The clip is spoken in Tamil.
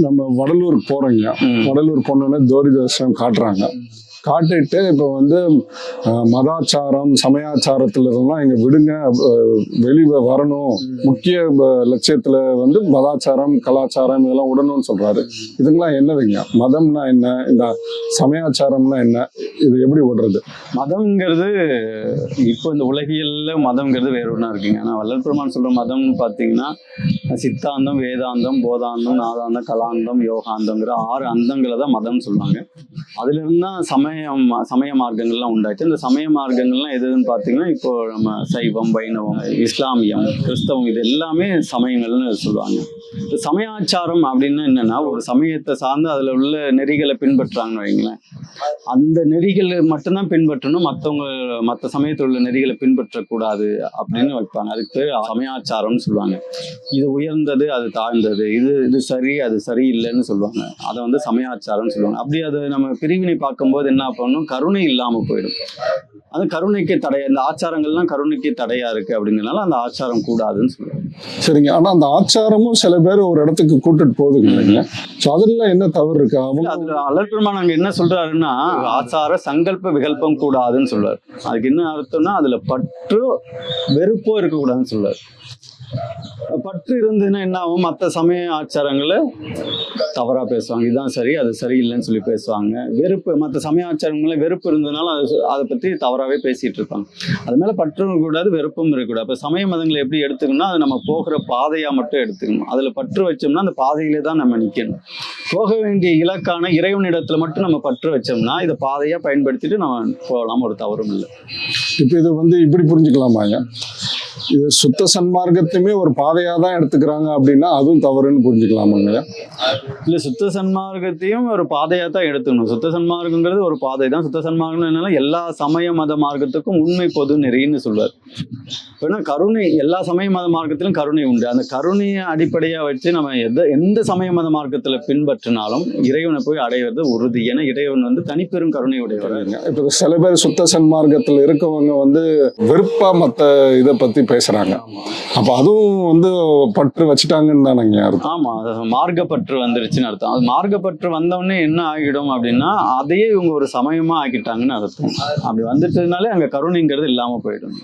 நம்ம வடலூர் போறோங்க ம். வடலூர் போனோடனே தோரி தரிசனம் காட்டுறாங்க காட்டிட்டு இப்போ வந்து மதாச்சாரம் சமயாச்சாரத்துல இருந்தெல்லாம் எங்க விடுங்க வெளியே வரணும். முக்கிய ப- லட்சியத்துல வந்து மதாச்சாரம் கலாச்சாரம் இதெல்லாம் விடணும்னு சொல்றாரு. இதுங்கெல்லாம் என்னதுங்க மதம்னா என்ன? இந்த சமயாச்சாரம்னா என்ன? இது எப்படி விடுறது மதம்ங்கிறது இப்போ இந்த உலகியல்ல மதம்ங்கிறது வேற ஒன்றா இருக்குங்க. ஆனால் வள்ளல் பெருமான் சொல்ற மதம்னு பார்த்தீங்கன்னா சித்தாந்தம் வேதாந்தம் போதாந்தம் நாதாந்தம் கலாந்தம் யோகாந்தம்ங்கிற ஆறு அந்தங்களை தான் மதம்னு சொல்லுவாங்க. அதுல இருந்து தான் சமயம் சமய மார்க்கங்கள்லாம் உண்டாச்சு. இந்த சமய மார்க்கங்கள்லாம் எது எதுன்னு பார்த்தீங்கன்னா இப்போ நம்ம சைவம் வைணவம் இஸ்லாமியம் கிறிஸ்தவம் இது எல்லாமே சமயங்கள்னு சொல்லுவாங்க. இந்த சமயாச்சாரம் அப்படின்னா என்னன்னா ஒரு சமயத்தை சார்ந்து அதுல உள்ள நெறிகளை பின்பற்றுறாங்கன்னு வைங்களேன். அந்த நெறிகளை மட்டும்தான் பின்பற்றணும் மற்றவங்க மற்ற சமயத்தில் உள்ள நெறிகளை பின்பற்றக்கூடாது அப்படின்னு வைப்பாங்க. அதுக்கு பேர் சமயாச்சாரம்னு சொல்லுவாங்க. இது உயர்ந்தது அது தாழ்ந்தது. இது இது சரி அது சரியில்லைன்னு சொல்லுவாங்க. அதை வந்து சமயாச்சாரம்னு சொல்லுவாங்க. அப்படி அது நம்ம பிரிவினை பார்க்கும்போது என்ன பண்ணும் கருணை இல்லாமல் போயிடும். அது கருணைக்கு தடை இந்த ஆச்சாரங்கள்லாம் கருணைக்கு தடையா இருக்கு அப்படிங்கிறனால அந்த ஆச்சாரம் கூடாதுன்னு சொல்லுவாங்க சரிங்க. ஆனா அந்த ஆச்சாரமும் சில பேர் ஒரு இடத்துக்கு கூட்டிட்டு போகுதுங்க. இல்லைங்களா ஸோ அதுல என்ன தவறு இருக்கு? அவங்க அதுல அலர் பெருமான் அங்க என்ன சொல்றாருன்னா ஆச்சார சங்கல்ப விகல்பம் கூடாதுன்னு சொல்றாரு. அதுக்கு என்ன அர்த்தம்னா அதுல பற்று வெறுப்போ இருக்கக்கூடாதுன்னு சொல்றாரு. பற்று இருந்ததுன்னா என்ன ஆகும்? மற்ற சமய ஆச்சாரங்களை தவறாக பேசுவாங்க. இதுதான் சரி அது சரியில்லைன்னு சொல்லி பேசுவாங்க. வெறுப்பு மற்ற சமய ஆச்சாரங்களில் வெறுப்பு இருந்ததுனால அது அதை பற்றி தவறாகவே பேசிகிட்டு இருப்பாங்க. அது மேலே பற்றும் இருக்கக்கூடாது வெறுப்பும் இருக்கக்கூடாது. அப்ப சமய மதங்களை எப்படி எடுத்துக்கணும்னா அது நம்ம போகிற பாதையாக மட்டும் எடுத்துக்கணும். அதில் பற்று வச்சோம்னா அந்த பாதையிலே தான் நம்ம நிற்கணும் போக வேண்டிய இலக்கான இறைவனிடத்துல மட்டும் நம்ம பற்று வச்சோம்னா இதை பாதையாக பயன்படுத்திட்டு நம்ம போகலாம். ஒரு தவறும் இல்லை. இப்போ இது வந்து இப்படி புரிஞ்சுக்கலாமாங்க இது சுத்த சன்மார்க்கத்தையுமே ஒரு பாதையா தான் எடுத்துக்கிறாங்க அப்படின்னா அதுவும் தவறுன்னு புரிஞ்சுக்கலாமாங்க? இல்ல சுத்த சன்மார்க்கத்தையும் ஒரு பாதையா தான் எடுத்துக்கணும். சுத்த சன்மார்க்கங்கிறது ஒரு பாதை தான் சுத்த சன்மார்க்கம் என்னன்னா எல்லா சமய மத மார்க்கத்துக்கும் உண்மை பொது நெறின்னு சொல்வார். ஏன்னா கருணை எல்லா சமய மத மார்க்கத்திலும் கருணை உண்டு. அந்த கருணையை அடிப்படையா வச்சு நம்ம எந்த எந்த சமய மத மார்க்கத்துல பின்பற்றினாலும் இறைவனை போய் அடைவது உறுதி. ஏன்னா இறைவன் வந்து தனிப்பெரும் கருணை உடையவர் இப்போ சில பேர் சுத்த சன்மார்க்கத்தில் இருக்கவங்க வந்து வெறுப்பா மற்ற இதை பத்தி பேசுறாங்க. அப்போ அதுவும் வந்து பற்று வச்சுட்டாங்கன்னு தானங்க அர்த்தம். ஆமா. அது மார்க்கப்பற்று வந்துருச்சுன்னு அர்த்தம். அது மார்க்கப்பற்று வந்தவொடனே என்ன ஆகிடும் அப்படின்னா அதையே இவங்க ஒரு சமயமா ஆக்கிட்டாங்கன்னு அர்த்தம். அப்படி வந்துட்டதுனாலே அங்க கருணைங்கிறது இல்லாம போயிடும்.